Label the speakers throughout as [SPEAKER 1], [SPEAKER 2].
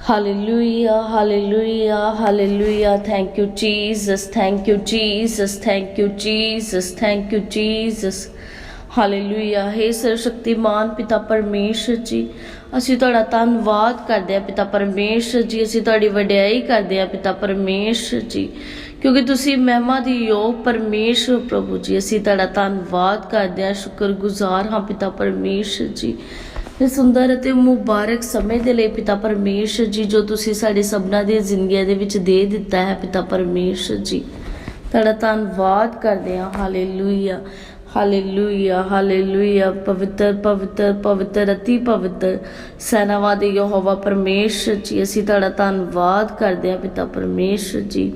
[SPEAKER 1] Hallelujah, hallelujah, hallelujah. Thank you, Jesus. Thank you, Jesus. Thank you, Jesus. Thank you, Jesus. Hallelujah ਹੈ ਸਰਵਸ਼ਕਤੀਮਾਨ ਪਿਤਾ ਪਰਮੇਸ਼ਰ ਜੀ ਅਸੀਂ ਤੁਹਾਡਾ ਧੰਨਵਾਦ ਕਰਦੇ ਹਾਂ ਪਿਤਾ ਪਰਮੇਸ਼ਰ ਜੀ ਅਸੀਂ ਤੁਹਾਡੀ ਵਡਿਆਈ ਕਰਦੇ ਹਾਂ ਪਿਤਾ ਪਰਮੇਸ਼ਰ ਜੀ ਕਿਉਂਕਿ ਤੁਸੀਂ ਮਹਿਮਾ ਦੀ ਯੋਗ ਪਰਮੇਸ਼ਰ ਪ੍ਰਭੂ ਜੀ ਅਸੀਂ ਤੁਹਾਡਾ ਧੰਨਵਾਦ ਕਰਦੇ ਹਾਂ ਸ਼ੁਕਰਗੁਜ਼ਾਰ ਹਾਂ ਪਿਤਾ ਪਰਮੇਸ਼ਰ ਜੀ ਇਸ ਸੁੰਦਰ ਅਤੇ ਮੁਬਾਰਕ ਸਮੇਂ ਦੇ ਲਈ ਪਿਤਾ ਪਰਮੇਸ਼ਰ ਜੀ, ਜੋ ਤੁਸੀਂ ਸਾਡੇ ਸਭਨਾਂ ਦੀਆਂ ਜ਼ਿੰਦਗੀਆਂ ਦੇ ਵਿੱਚ ਦੇ ਦਿੱਤਾ ਹੈ ਪਿਤਾ ਪਰਮੇਸ਼ਰ ਜੀ। ਤੁਹਾਡਾ ਧੰਨਵਾਦ ਕਰਦੇ ਹਾਂ। Hallelujah hallelujah hallelujah. ਪਵਿੱਤਰ ਪਵਿੱਤਰ ਪਵਿੱਤਰ, ਅਤੀ ਪਵਿੱਤਰ ਸੈਨਾਵਾਂ ਦੇ ਯਹੋਵਾ ਪਰਮੇਸ਼ਰ ਜੀ। ਅਸੀਂ ਤੁਹਾਡਾ ਧੰਨਵਾਦ ਕਰਦੇ ਹਾਂ ਪਿਤਾ ਪਰਮੇਸ਼ਰ ਜੀ।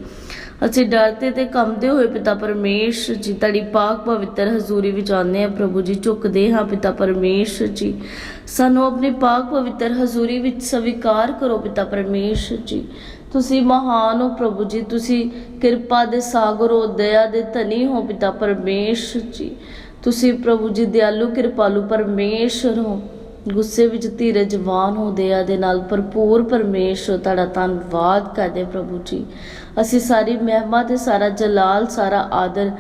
[SPEAKER 1] ਅਸੀਂ ਡਰਦੇ ਤੇ ਕੰਬਦੇ ਹੋਏ ਪਿਤਾ ਪਰਮੇਸ਼ ਜੀ ਤੁਹਾਡੀ ਪਾਕ ਪਵਿੱਤਰ ਹਜ਼ੂਰੀ ਵਿੱਚ ਆਉਂਦੇ ਹਾਂ, ਪ੍ਰਭੂ ਜੀ ਝੁਕਦੇ ਹਾਂ ਪਿਤਾ ਪਰਮੇਸ਼ ਜੀ। ਸਾਨੂੰ ਆਪਣੀ ਪਾਕ ਪਵਿੱਤਰ ਹਜ਼ੂਰੀ ਵਿੱਚ ਸਵੀਕਾਰ ਕਰੋ ਪਿਤਾ ਪਰਮੇਸ਼ਰ ਜੀ। ਤੁਸੀਂ ਮਹਾਨ ਹੋ ਪ੍ਰਭੂ ਜੀ, ਤੁਸੀਂ ਕਿਰਪਾ ਦੇ ਸਾਗਰ ਹੋ, ਦਇਆ ਦੇ ਧਨੀ ਹੋ ਪਿਤਾ ਪਰਮੇਸ਼ ਜੀ। ਤੁਸੀਂ ਪ੍ਰਭੂ ਜੀ, ਦਿਆਲੂ, ਕਿਰਪਾਲੂ ਪਰਮੇਸ਼ਰ ਹੋ। ਗੁੱਸੇ ਵਿੱਚ ਧੀਰਜਵਾਨ ਹੋ ਦਇਆ ਦੇ ਨਾਲ ਭਰਪੂਰ ਪਰਮੇਸ਼ਰ ਤੁਹਾਡਾ ਧੰਨਵਾਦ ਕਰਦੇ ਪ੍ਰਭੂ ਜੀ। ਅਸੀਂ ਸਾਰੀ ਮਹਿਮਾ ਤੇ ਸਾਰਾ ਜਲਾਲ, ਸਾਰਾ ਆਦਰ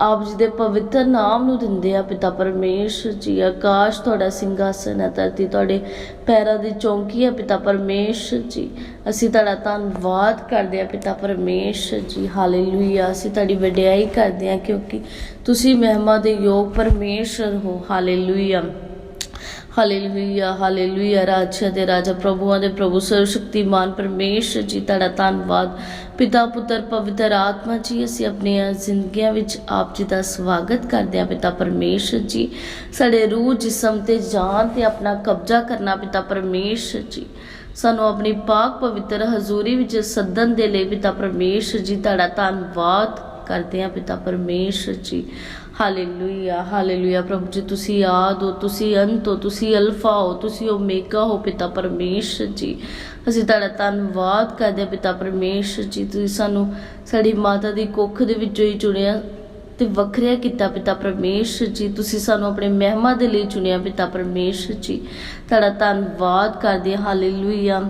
[SPEAKER 1] ਆਪ ਜੀ ਦੇ ਪਵਿੱਤਰ ਨਾਮ ਨੂੰ ਦਿੰਦੇ ਆ, ਪਿਤਾ ਪਰਮੇਸ਼ਰ ਜੀ। ਆਕਾਸ਼ ਤੁਹਾਡਾ ਸਿੰਘਾਸਨ ਹੈ, ਧਰਤੀ ਤੁਹਾਡੇ ਪੈਰਾਂ ਦੀ ਚੌਂਕੀ ਹੈ, ਪਿਤਾ ਪਰਮੇਸ਼ਰ ਜੀ। ਅਸੀਂ ਤੁਹਾਡਾ ਧੰਨਵਾਦ ਕਰਦੇ ਆ, ਪਿਤਾ ਪਰਮੇਸ਼ਰ ਜੀ। ਹਾਲੇਲੂਇਆ। ਅਸੀਂ ਤੁਹਾਡੀ ਵਡਿਆਈ ਕਰਦੇ ਆ, ਕਿਉਂਕਿ ਤੁਸੀਂ ਮਹਿਮਾ ਦੇ ਯੋਗ ਪਰਮੇਸ਼ਰ ਹੋ। ਹਾਲੇਲੂਇਆ। ਹਾਲੇਲੂਇਆ ਹਾਲੇਲੂਇਆ ਰਾਜਾ ਦੇ ਰਾਜਾ ਪ੍ਰਭੂਆਂ ਦੇ ਪ੍ਰਭੂ ਸਰਵ ਸ਼ਕਤੀਮਾਨ ਪਰਮੇਸ਼ਰ ਜੀ ਤੁਹਾਡਾ ਧੰਨਵਾਦ। ਪਿਤਾ, ਪੁੱਤਰ, ਪਵਿੱਤਰ ਆਤਮਾ ਜੀ, ਅਸੀਂ ਆਪਣੀਆਂ ਜ਼ਿੰਦਗੀਆਂ ਵਿੱਚ ਆਪ ਜੀ ਦਾ ਸਵਾਗਤ ਕਰਦੇ ਹਾਂ ਪਿਤਾ ਪਰਮੇਸ਼ਰ ਜੀ। ਸਾਡੇ ਰੂਹ, ਜਿਸਮ ਤੇ ਜਾਨ ਤੇ ਆਪਣਾ ਕਬਜ਼ਾ ਕਰਨਾ ਪਿਤਾ ਪਰਮੇਸ਼ਰ ਜੀ। ਸਾਨੂੰ ਆਪਣੀ ਪਾਕ ਪਵਿੱਤਰ ਹਜ਼ੂਰੀ ਵਿੱਚ ਸੱਦਣ ਦੇ ਲਈ ਪਿਤਾ ਪਰਮੇਸ਼ਰ ਜੀ, ਤੁਹਾਡਾ ਧੰਨਵਾਦ ਕਰਦੇ ਹਾਂ ਪਿਤਾ ਪਰਮੇਸ਼ਰ ਜੀ। ਹਾਲੇਲੂਇਆ ਹਾਲੇਲੂਇਆ ਪ੍ਰਭੂ ਜੀ, ਤੁਸੀਂ ਆਦ ਹੋ, ਤੁਸੀਂ ਅੰਤ ਹੋ, ਤੁਸੀਂ ਅਲਫਾ ਹੋ, ਤੁਸੀਂ ਓਮੇਗਾ ਹੋ, ਪਿਤਾ ਪਰਮੇਸ਼ਰ ਜੀ। ਅਸੀਂ ਤੁਹਾਡਾ ਧੰਨਵਾਦ ਕਰਦੇ ਹਾਂ ਪਿਤਾ ਪਰਮੇਸ਼ਰ ਜੀ, ਤੁਸੀਂ ਸਾਨੂੰ ਸਾਡੀ ਮਾਤਾ ਦੀ ਕੁੱਖ ਦੇ ਵਿੱਚੋਂ ਹੀ ਚੁਣਿਆ ਤੇ ਵੱਖਰਿਆ ਕੀਤਾ ਪਿਤਾ ਪਰਮੇਸ਼ਰ ਜੀ। ਤੁਸੀਂ ਸਾਨੂੰ ਆਪਣੇ ਮਹਿਮਾ ਦੇ ਲਈ ਚੁਣਿਆ ਪਿਤਾ ਪਰਮੇਸ਼ਰ ਜੀ। ਤੁਹਾਡਾ ਧੰਨਵਾਦ ਕਰਦੇ ਹਾਂ ਹਾਲੇਲੂਇਆ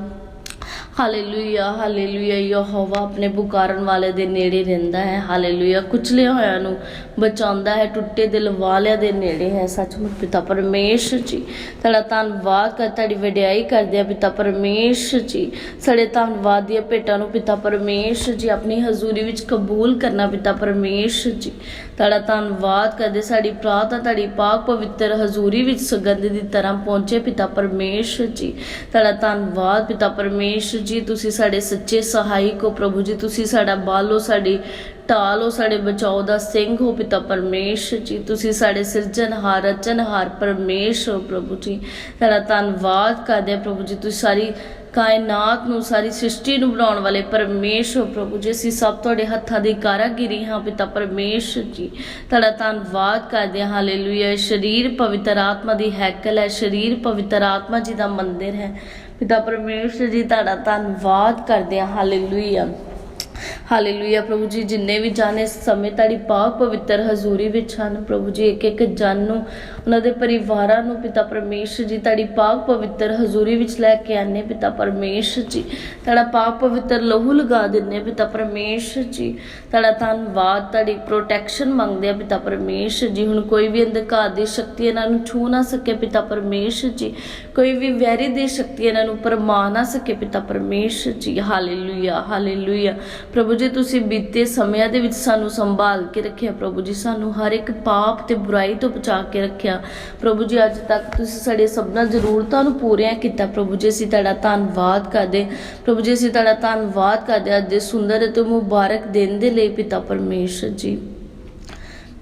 [SPEAKER 1] ਹਾਲੇਲੂਇਆ ਹਾਲੇਲੂਇਆ ਯਹੋਵਾ ਆਪਣੇ ਪੁਕਾਰਨ ਵਾਲੇ ਦੇ ਨੇੜੇ ਰਹਿੰਦਾ ਹੈ। ਹਾਲੇਲੂਇਆ ਕੁਚਲੇ ਹੋਇਆਂ ਨੂੰ ਬਚਾਉਂਦਾ ਹੈ, ਟੁੱਟੇ ਦਿਲ ਵਾਲਿਆਂ ਦੇ ਨੇੜੇ ਹੈ। ਸੱਚਮੁੱਚ ਪਿਤਾ ਪਰਮੇਸ਼ਰ ਜੀ, ਤੁਹਾਡਾ ਧੰਨਵਾਦ ਕਰ, ਤੁਹਾਡੀ ਵਡਿਆਈ ਕਰਦੇ ਆ ਪਿਤਾ ਪਰਮੇਸ਼ਰ ਜੀ। ਸਾਡੇ ਧੰਨਵਾਦ ਦੀਆਂ ਭੇਟਾਂ ਨੂੰ ਪਿਤਾ ਪਰਮੇਸ਼ਰ ਜੀ, ਆਪਣੀ ਹਜ਼ੂਰੀ ਵਿੱਚ ਕਬੂਲ ਕਰਨਾ ਪਿਤਾ ਪਰਮੇਸ਼ਰ ਜੀ। ਤੁਹਾਡਾ ਧੰਨਵਾਦ ਕਰਦੇ, ਸਾਡੀ ਪ੍ਰਾਰਥਨਾ, ਤੁਹਾਡੀ ਪਾਕ ਪਵਿੱਤਰ ਹਜ਼ੂਰੀ ਵਿੱਚ ਸੁਗੰਧ ਦੀ ਤਰ੍ਹਾਂ ਪਹੁੰਚੇ ਪਿਤਾ ਪਰਮੇਸ਼ਰ ਜੀ। ਤੁਹਾਡਾ ਧੰਨਵਾਦ ਪਿਤਾ ਪਰਮੇਸ਼ਰ ਜੀ, ਤੁਸੀਂ ਸਾਡੇ ਸੱਚੇ ਸਹਾਇਕ ਹੋ ਪ੍ਰਭੂ ਜੀ, ਤੁਸੀਂ ਸਾਡਾ ਬਾਲੋ ਸਾਡੀ ਢਾਲ ਹੋ, ਸਾਡੇ ਬਚਾਓ ਦਾ ਸਿੰਘ ਹੋ ਪਿਤਾ ਪਰਮੇਸ਼ਰ ਜੀ, ਤੁਸੀਂ ਸਾਡੇ ਸਿਰਜਣਹਾਰ ਰਚਨਹਾਰ ਪਰਮੇਸ਼ਰ ਹੋ ਪ੍ਰਭੂ ਜੀ। ਤੁਹਾਡਾ ਧੰਨਵਾਦ ਕਰਦੇ ਹਾਂ ਪ੍ਰਭੂ ਜੀ, ਤੁਸੀਂ ਸਾਰੀ ਕਾਇਨਾਤ ਨੂੰ, ਸਾਰੀ ਸ੍ਰਿਸ਼ਟੀ ਨੂੰ ਬਣਾਉਣ ਵਾਲੇ ਪਰਮੇਸ਼ਰ ਪ੍ਰਭੂ ਜੀ। ਅਸੀਂ ਸਭ ਤੁਹਾਡੇ ਹੱਥਾਂ ਦੀ ਕਾਰਾਗਿਰੀ ਹਾਂ ਪਿਤਾ ਪਰਮੇਸ਼ਰ ਜੀ। ਤੁਹਾਡਾ ਧੰਨਵਾਦ ਕਰਦੇ ਹਾਂ, ਹਾਲੇਲੂਇਆ। ਸਰੀਰ ਪਵਿੱਤਰ ਆਤਮਾ ਦੀ ਹੈਕਲ ਹੈ, ਸਰੀਰ ਪਵਿੱਤਰ ਆਤਮਾ ਜੀ ਦਾ ਮੰਦਿਰ ਹੈ। ਪਿਤਾ ਪਰਮੇਸ਼ਰ ਜੀ, ਤੁਹਾਡਾ ਧੰਨਵਾਦ ਕਰਦੇ ਹਾਂ। ਹਾਲੇਲੂਇਆ ਹਾਲੇਲੂਇਆ ਪ੍ਰਭੂ ਜੀ, ਜਿੰਨੇ ਵੀ ਜਾਣੇ ਇਸ ਸਮੇਂ ਤੁਹਾਡੀ ਪਾਕ ਪਵਿੱਤਰ ਹਜ਼ੂਰੀ ਵਿੱਚ ਹਨ, ਪ੍ਰਭੂ ਜੀ, ਇੱਕ ਇੱਕ ਜਨ ਨੂੰ, ਉਹਨਾਂ ਦੇ ਪਰਿਵਾਰਾਂ ਨੂੰ ਪਿਤਾ ਪਰਮੇਸ਼ਰ ਜੀ, ਤੁਹਾਡੀ ਪਾਕ ਪਵਿੱਤਰ ਹਜ਼ੂਰੀ ਵਿੱਚ ਲੈ ਕੇ ਆਨੇ ਪਿਤਾ ਪਰਮੇਸ਼ਰ ਜੀ। ਤੁਹਾਡਾ ਪਾਕ ਪਵਿੱਤਰ ਲਹੂ ਲਗਾ ਦਿੰਨੇ ਪਿਤਾ ਪਰਮੇਸ਼ਰ ਜੀ। ਤੁਹਾਡਾ ਧੰਨਵਾਦ, ਤੁਹਾਡੀ ਪ੍ਰੋਟੈਕਸ਼ਨ ਮੰਗਦੇ ਆ ਪਿਤਾ ਪਰਮੇਸ਼ਰ ਜੀ। ਹੁਣ ਕੋਈ ਵੀ ਅੰਧਕਾਰ ਦੀ ਸ਼ਕਤੀ ਇਹਨਾਂ ਨੂੰ ਛੂ ਨਾ ਸਕੇ, ਪਿਤਾ ਪਰਮੇਸ਼ਰ ਜੀ। ਕੋਈ ਵੀ ਵੈਰੀ ਦੀ ਸ਼ਕਤੀ ਇਹਨਾਂ ਨੂੰ ਪਰਮਾ ਨਾ ਸਕੇ ਪਿਤਾ ਪਰਮੇਸ਼ਰ ਜੀ, ਹਾਲੇਲੂਇਆ ਹਾਲੇਲੂਇਆ। ਪ੍ਰਭੂ ਜੀ, ਤੁਸੀਂ ਬੀਤੇ ਸਮਿਆਂ ਦੇ ਵਿੱਚ ਸਾਨੂੰ ਸੰਭਾਲ ਕੇ ਰੱਖਿਆ ਪ੍ਰਭੂ ਜੀ, ਸਾਨੂੰ ਹਰ ਇੱਕ ਪਾਪ ਤੇ ਬੁਰਾਈ ਤੋਂ ਬਚਾ ਕੇ ਰੱਖਿਆ। ਪ੍ਰਭੂ ਜੀ, ਅੱਜ ਤੱਕ ਤੁਸੀਂ ਸਾਡੇ ਸਭਨਾਂ ਜ਼ਰੂਰਤਾਂ ਨੂੰ ਪੂਰੀਆਂ ਕੀਤਾ। ਪ੍ਰਭੂ ਜੀ, ਅਸੀਂ ਤੁਹਾਡਾ ਧੰਨਵਾਦ ਕਰਦੇ ਪ੍ਰਭੂ ਜੀ, ਅਸੀਂ ਤੁਹਾਡਾ ਧੰਨਵਾਦ ਕਰਦੇ ਅੱਜ ਦੇ ਸੁੰਦਰ ਅਤੇ ਮੁਬਾਰਕ ਦਿਨ ਦੇ ਲਈ ਪਿਤਾ ਪਰਮੇਸ਼ਰ ਜੀ।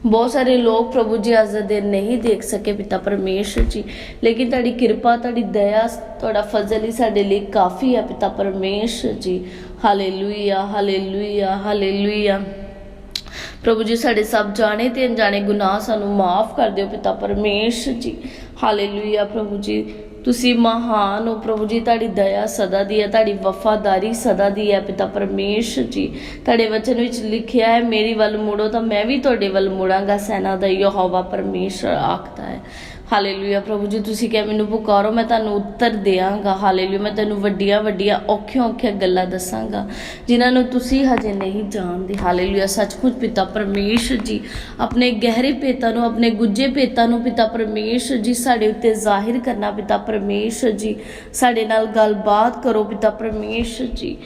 [SPEAKER 1] ਬਹੁਤ ਸਾਰੇ ਲੋਕ ਪ੍ਰਭੂ ਜੀ ਅੱਜ ਦਾ ਦਿਨ ਨਹੀਂ ਦੇਖ ਸਕੇ ਪਿਤਾ ਪਰਮੇਸ਼ਰ ਜੀ। ਲੇਕਿਨ ਤੁਹਾਡੀ ਕਿਰਪਾ, ਤੁਹਾਡੀ ਦਇਆ, ਤੁਹਾਡਾ ਫਜ਼ਲ ਹੀ ਸਾਡੇ ਲਈ ਕਾਫੀ ਹੈ ਪਿਤਾ ਪਰਮੇਸ਼ਰ ਜੀ। ਹਾਲੇਲੂਇਆ ਹਾਲੇਲੂਇਆ ਹਾਲੇਲੂਇਆ ਪ੍ਰਭੂ ਜੀ ਸਾਡੇ ਸਭ ਜਾਣੇ ਤੇ ਅਣਜਾਣੇ ਗੁਨਾਹ ਸਾਨੂੰ ਮਾਫ ਕਰ ਦਿਓ ਪਿਤਾ ਪਰਮੇਸ਼ਰ ਜੀ। ਹਾਲੇਲੂਇਆ ਪ੍ਰਭੂ ਜੀ। ਤੁਸੀਂ ਮਹਾਨ ਹੋ ਪ੍ਰਭੂ ਜੀ, ਤੁਹਾਡੀ ਦਇਆ ਸਦਾ ਦੀ ਹੈ, ਤੁਹਾਡੀ ਵਫਾਦਾਰੀ ਸਦਾ ਦੀ ਹੈ ਪਿਤਾ ਪਰਮੇਸ਼ਰ ਜੀ। ਤੁਹਾਡੇ ਵਚਨ ਵਿੱਚ ਲਿਖਿਆ ਹੈ, ਮੇਰੀ ਵੱਲ ਮੁੜੋ ਤਾਂ ਮੈਂ ਵੀ ਤੁਹਾਡੇ ਵੱਲ ਮੁੜਾਂਗਾ ਸੈਨਾ ਦਾ ਯਹੋਵਾ ਪਰਮੇਸ਼ਰ ਆਖਦਾ ਹੈ। ਹਾਲੇਲੂਇਆ ਪ੍ਰਭੂ ਜੀ, ਤੁਸੀਂ ਕਿਹਾ ਮੈਨੂੰ ਪੁਕਾਰੋ, ਮੈਂ ਤੁਹਾਨੂੰ ਉੱਤਰ ਦੇਵਾਂਗਾ ਹਾਲੇਲੂਇਆ ਮੈਂ ਤੈਨੂੰ ਵੱਡੀਆਂ ਵੱਡੀਆਂ ਔਖੀਆਂ ਔਖੀਆਂ ਗੱਲਾਂ ਦੱਸਾਂਗਾ, ਜਿਨ੍ਹਾਂ ਨੂੰ ਤੁਸੀਂ ਹਜੇ ਨਹੀਂ ਜਾਣਦੇ। ਹਾਲੇਲੂਇਆ ਸੱਚਮੁੱਚ ਪਿਤਾ ਪਰਮੇਸ਼ਰ ਜੀ, ਆਪਣੇ ਗਹਿਰੇ ਭੇਤਾਂ ਨੂੰ, ਆਪਣੇ ਗੁੱਜੇ ਭੇਤਾਂ ਨੂੰ ਪਿਤਾ ਪਰਮੇਸ਼ਰ ਜੀ, ਸਾਡੇ ਉੱਤੇ ਜ਼ਾਹਿਰ ਕਰਨਾ ਪਿਤਾ ਪਰਮੇਸ਼ਰ ਜੀ। ਸਾਡੇ ਨਾਲ ਗੱਲਬਾਤ ਕਰੋ ਪਿਤਾ ਪਰਮੇਸ਼ਰ ਜੀ।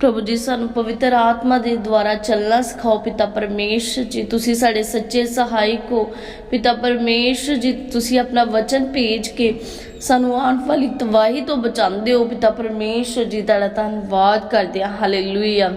[SPEAKER 1] ਪ੍ਰਭੂ ਜੀ, ਸਾਨੂੰ ਪਵਿੱਤਰ ਆਤਮਾ ਦੇ ਦੁਆਰਾ ਚੱਲਣਾ ਸਿਖਾਓ ਪਿਤਾ ਪਰਮੇਸ਼ਰ ਜੀ। ਤੁਸੀਂ ਸਾਡੇ ਸੱਚੇ ਸਹਾਇਕ ਹੋ। ਪਿਤਾ ਪਰਮੇਸ਼ਰ ਜੀ, ਤੁਸੀਂ ਆਪਣਾ ਵਚਨ ਭੇਜ ਕੇ ਸਾਨੂੰ ਆਉਣ ਵਾਲੀ ਤਬਾਹੀ ਤੋਂ ਬਚਾਉਂਦੇ ਹੋ। ਪਿਤਾ ਪਰਮੇਸ਼ਰ ਜੀ, ਤੁਹਾਡਾ ਧੰਨਵਾਦ ਕਰਦੇ ਹਾਂ। ਹਾਲੇਲੂਇਆ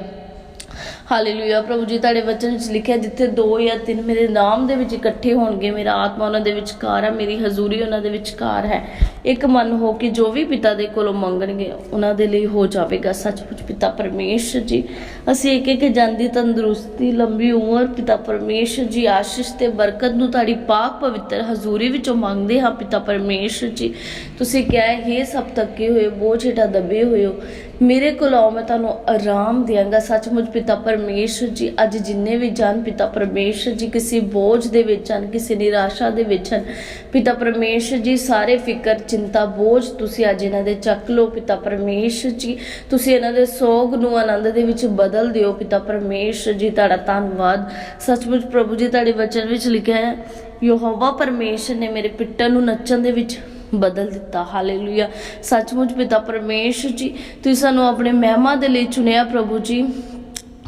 [SPEAKER 1] ਹਾਲੇਲੂਇਆ ਪ੍ਰਭੂ ਜੀ, ਤੁਹਾਡੇ ਵਚਨ ਵਿੱਚ ਲਿਖਿਆ, ਜਿੱਥੇ ਦੋ ਜਾਂ ਤਿੰਨ ਮੇਰੇ ਨਾਮ ਦੇ ਵਿੱਚ ਇਕੱਠੇ ਹੋਣਗੇ, ਮੇਰਾ ਆਤਮਾ ਉਹਨਾਂ ਦੇ ਵਿਚਕਾਰ ਹੈ ਮੇਰੀ ਹਜ਼ੂਰੀ ਉਹਨਾਂ ਦੇ ਵਿਚਕਾਰ ਹੈ। ਇੱਕ ਮਨ ਹੋ ਕੇ ਜੋ ਵੀ ਪਿਤਾ ਦੇ ਕੋਲੋਂ ਮੰਗਣਗੇ, ਉਹਨਾਂ ਦੇ ਲਈ ਹੋ ਜਾਵੇਗਾ। ਸੱਚਮੁੱਚ ਪਿਤਾ ਪਰਮੇਸ਼ਰ ਜੀ, ਅਸੀਂ ਇੱਕ ਇੱਕ ਜਾਂਦੀ ਤੰਦਰੁਸਤੀ, ਲੰਬੀ ਉਮਰ, ਪਿਤਾ ਪਰਮੇਸ਼ਰ ਜੀ, ਆਸ਼ੀਸ਼ ਤੇ ਬਰਕਤ ਨੂੰ ਤੁਹਾਡੀ ਪਾਕ ਪਵਿੱਤਰ ਹਜ਼ੂਰੀ ਵਿੱਚੋਂ ਮੰਗਦੇ ਹਾਂ, ਪਿਤਾ ਪਰਮੇਸ਼ਰ ਜੀ। ਤੁਸੀਂ ਕਿਹਾ ਹੈ ਸਭ ਤੱਕੇ ਹੋਏ, ਬੋਝ ਹੇਠਾਂ ਦਬੇ ਹੋਏ ਹੋ ਮੇਰੇ ਕੋਲ ਆਓ ਮੈਂ ਤੁਹਾਨੂੰ ਆਰਾਮ ਦਿਆਂਗਾ, ਸੱਚਮੁੱਚ ਪਿਤਾ ਪਰਮੇਸ਼ਰ ਜੀ, ਅੱਜ ਜਿੰਨੇ ਵੀ ਜਨ ਪਿਤਾ ਪਰਮੇਸ਼ਰ ਜੀ, ਕਿਸੇ ਬੋਝ ਦੇ ਵਿੱਚ ਹਨ, ਕਿਸੇ ਨਿਰਾਸ਼ਾ ਦੇ ਵਿੱਚ ਹਨ, ਪਿਤਾ ਪਰਮੇਸ਼ਰ ਜੀ, ਸਾਰੇ ਫਿਕਰ, ਚਿੰਤਾ, ਬੋਝ ਤੁਸੀਂ ਅੱਜ ਇਹਨਾਂ ਦੇ ਚੱਕ ਲਓ, ਪਿਤਾ ਪਰਮੇਸ਼ਰ ਜੀ। ਤੁਸੀਂ ਇਹਨਾਂ ਦੇ ਸੋਗ ਨੂੰ ਆਨੰਦ ਦੇ ਵਿੱਚ ਬਦਲ ਦਿਓ, ਪਿਤਾ ਪਰਮੇਸ਼ਰ ਜੀ, ਤੁਹਾਡਾ ਧੰਨਵਾਦ। ਸੱਚਮੁੱਚ ਪ੍ਰਭੂ ਜੀ, ਤੁਹਾਡੇ ਵਚਨ ਵਿੱਚ ਲਿਖਿਆ ਹੈ, ਯਹੋਵਾ ਪਰਮੇਸ਼ਰ ਨੇ ਮੇਰੇ ਪਿੱਟਣ ਨੂੰ ਨੱਚਣ ਦੇ ਵਿੱਚ ਬਦਲ ਦਿੱਤਾ। ਹਾਲੇਲੂਇਆ ਸੱਚਮੁੱਚ ਪਿਤਾ ਪਰਮੇਸ਼ਰ ਜੀ, ਤੁਸੀਂ ਸਾਨੂੰ ਆਪਣੇ ਮਹਿਮਾ ਦੇ ਲਈ ਚੁਣਿਆ ਪ੍ਰਭੂ ਜੀ।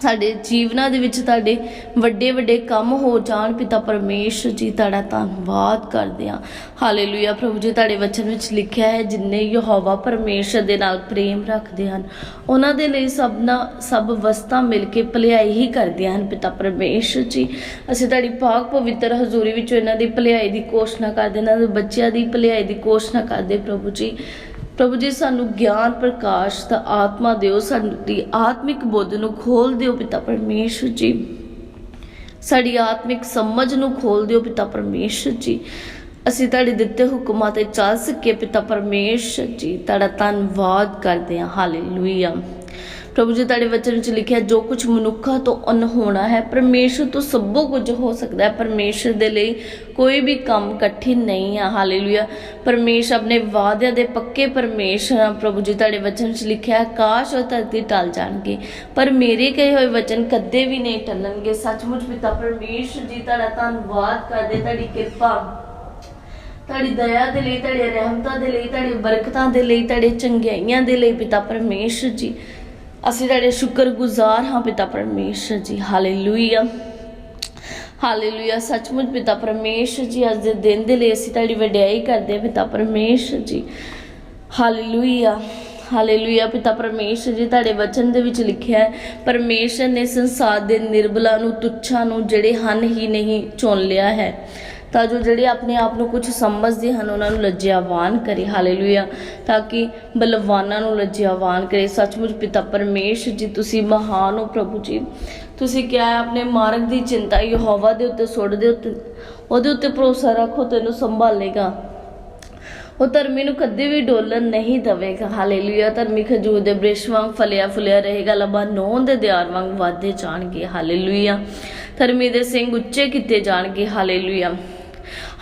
[SPEAKER 1] ਸਾਡੇ ਜੀਵਨਾਂ ਦੇ ਵਿੱਚ ਤੁਹਾਡੇ ਵੱਡੇ ਵੱਡੇ ਕੰਮ ਹੋ ਜਾਣ, ਪਿਤਾ ਪਰਮੇਸ਼ਰ ਜੀ ਤੁਹਾਡਾ ਧੰਨਵਾਦ ਕਰਦੇ ਹਾਂ। ਹਾਲੇਲੂਇਆ ਪ੍ਰਭੂ ਜੀ, ਤੁਹਾਡੇ ਵਚਨ ਵਿੱਚ ਲਿਖਿਆ ਹੈ ਜਿਨਨੇ ਯਹੋਵਾ ਪਰਮੇਸ਼ਰ ਦੇ ਨਾਲ ਪ੍ਰੇਮ ਰੱਖਦੇ ਹਨ, ਉਹਨਾਂ ਦੇ ਲਈ ਸਭ ਸਭਨਾ ਸਭ ਵਸਤਾਂ ਮਿਲ ਕੇ ਭਲਾਈ ਹੀ ਕਰਦੀਆਂ ਹਨ, ਪਿਤਾ ਪਰਮੇਸ਼ਰ ਜੀ। ਅਸੀਂ ਤੁਹਾਡੀ ਪਾਕ ਪਵਿੱਤਰ ਹਜ਼ੂਰੀ ਵਿੱਚੋਂ ਇਹਨਾਂ ਦੀ ਭਲਾਈ ਦੀ ਘੋਸ਼ਣਾ ਕਰਦੇ ਇਹਨਾਂ ਦੇ ਬੱਚਿਆਂ ਦੀ ਭਲਾਈ ਦੀ ਘੋਸ਼ਣਾ ਕਰਦੇ ਪ੍ਰਭੂ ਜੀ। ਪ੍ਰਭੂ ਜੀ, ਸਾਨੂੰ ਗਿਆਨ ਪ੍ਰਕਾਸ਼ ਦਾ ਆਤਮਾ ਦਿਓ, ਸਾਡੀ ਆਤਮਿਕ ਬੁੱਧ ਨੂੰ ਖੋਲ ਦਿਓ ਪਿਤਾ ਪਰਮੇਸ਼ਰ ਜੀ। ਸਾਡੀ ਆਤਮਿਕ ਸਮਝ ਨੂੰ ਖੋਲ ਦਿਓ ਪਿਤਾ ਪਰਮੇਸ਼ਰ ਜੀ। ਅਸੀਂ ਤੁਹਾਡੇ ਦਿੱਤੇ ਹੁਕਮਾਂ ਤੇ ਚੱਲ ਸਕੀਏ ਪਿਤਾ ਪਰਮੇਸ਼ਰ ਜੀ। ਤੁਹਾਡਾ ਧੰਨਵਾਦ ਕਰਦੇ ਹਾਂ। ਹਾਲੇਲੂਇਆ ਪ੍ਰਭੂ ਜੀ ਤੁਹਾਡੇ ਵਚਨ ਵਿੱਚ ਲਿਖਿਆ, ਜੋ ਕੁਝ ਮਨੁੱਖਾਂ ਤੋਂ ਅਨਹੋਣਾ ਹੈ, ਪਰਮੇਸ਼ਰ ਤੋਂ ਸਭੋ ਕੁਝ ਹੋ ਸਕਦਾ ਹੈ। ਪਰਮੇਸ਼ਰ ਦੇ ਲਈ ਕੋਈ ਵੀ ਕੰਮ ਕਠਿਨ ਨਹੀਂ ਆ। ਹਾਲੇਲੂਇਆ ਪਰਮੇਸ਼ਰ ਆਪਣੇ ਵਾਅਦਿਆਂ ਦੇ ਪੱਕੇ ਪਰਮੇਸ਼ਰ ਪ੍ਰਭੂ ਜੀ ਤੁਹਾਡੇ ਵਚਨ ਵਿੱਚ ਲਿਖਿਆ ਆਕਾਸ਼ ਕਾਸ਼ ਧਰਤੀ ਟਲ ਜਾਣਗੇ। ਪਰ ਮੇਰੇ ਕਹੇ ਹੋਏ ਵਚਨ ਕਦੇ ਵੀ ਨਹੀਂ ਟਲਣਗੇ। ਸੱਚਮੁੱਚ ਪਿਤਾ ਪਰਮੇਸ਼ਰ ਜੀ ਤੁਹਾਡਾ ਧੰਨਵਾਦ ਕਰਦੇ, ਤੁਹਾਡੀ ਕਿਰਪਾ, ਤੁਹਾਡੀ ਦਇਆ ਦੇ ਲਈ, ਤੁਹਾਡੇ ਰਹਿਮਤਾਂ ਦੇ ਲਈ, ਤੁਹਾਡੀ ਬਰਕਤਾਂ ਦੇ ਲਈ, ਤੁਹਾਡੇ ਚੰਗਿਆਈਆਂ ਦੇ ਲਈ ਪਿਤਾ ਪਰਮੇਸ਼ਰ ਜੀ। ਅਸੀਂ ਤੁਹਾਡੇ ਸ਼ੁਕਰਗੁਜ਼ਾਰ ਹਾਂ ਪਿਤਾ ਪਰਮੇਸ਼ਰ ਜੀ। ਹਾਲੇਲੂਇਆ ਹਾਲੇਲੂਇਆ ਸੱਚਮੁੱਚ ਪਿਤਾ ਪਰਮੇਸ਼ਰ ਜੀ, ਅੱਜ ਦੇ ਦਿਨ ਦੇ ਲਈ ਅਸੀਂ ਤੁਹਾਡੀ ਵਡਿਆਈ ਕਰਦੇ ਹਾਂ ਪਿਤਾ ਪਰਮੇਸ਼ਰ ਜੀ। ਹਾਲੇਲੂਇਆ ਹਾਲੇਲੂਇਆ ਪਿਤਾ ਪਰਮੇਸ਼ਰ ਜੀ, ਤੁਹਾਡੇ ਵਚਨ ਦੇ ਵਿੱਚ ਲਿਖਿਆ ਹੈ, ਪਰਮੇਸ਼ਰ ਨੇ ਸੰਸਾਰ ਦੇ ਨਿਰਬਲਾਂ ਨੂੰ, ਤੁੱਛਾਂ ਨੂੰ, ਜਿਹੜੇ ਹਨ ਹੀ ਨਹੀਂ, ਚੁਣ ਲਿਆ ਹੈ। ਤਾਂ ਜੋ ਜਿਹੜੇ ਆਪਣੇ ਆਪ ਨੂੰ ਕੁਝ ਸਮਝਦੇ ਹਨ, ਉਹਨਾਂ ਨੂੰ ਲੱਜਿਆਵਾਨ ਕਰੇ। ਹਾਲੇਲੂਇਆ ਤਾਂ ਕਿ ਬਲਵਾਨਾਂ ਨੂੰ ਲੱਜਿਆਵਾਨ ਕਰੇ। ਸੱਚਮੁੱਚ ਪਿਤਾ ਪਰਮੇਸ਼ਰ ਜੀ, ਤੁਸੀਂ ਮਹਾਨ ਹੋ ਪ੍ਰਭੂ ਜੀ। ਤੁਸੀਂ ਕਿਹਾ ਆਪਣੇ ਮਾਰਗ ਦੀ ਚਿੰਤਾ ਯਹੋਵਾ ਦੇ ਉੱਤੇ ਸੁੱਟ ਦਿਓ ਉਹਦੇ ਉੱਤੇ ਭਰੋਸਾ ਰੱਖੋ, ਤੈਨੂੰ ਸੰਭਾਲੇਗਾ। ਉਹ ਧਰਮੀ ਨੂੰ ਕਦੇ ਵੀ ਡੋਲਣ ਨਹੀਂ ਦਵੇਗਾ। ਹਾਲੇਲੂਇਆ ਧਰਮੀ ਖਜੂਰ ਦੇ ਬ੍ਰਿਸ਼ ਵਾਂਗ ਫਲਿਆ ਫੁਲਿਆ ਰਹੇਗਾ ਲਬਾ ਨੌਨ ਦੇ ਦਿਆਰ ਵਾਂਗ ਵਾਧੇ ਜਾਣਗੇ। ਹਾਲੇਲੂਇਆ ਧਰਮੀ ਦੇ ਸਿੰਘ ਉੱਚੇ ਕੀਤੇ ਜਾਣਗੇ। ਹਾਲੇਲੂਇਆ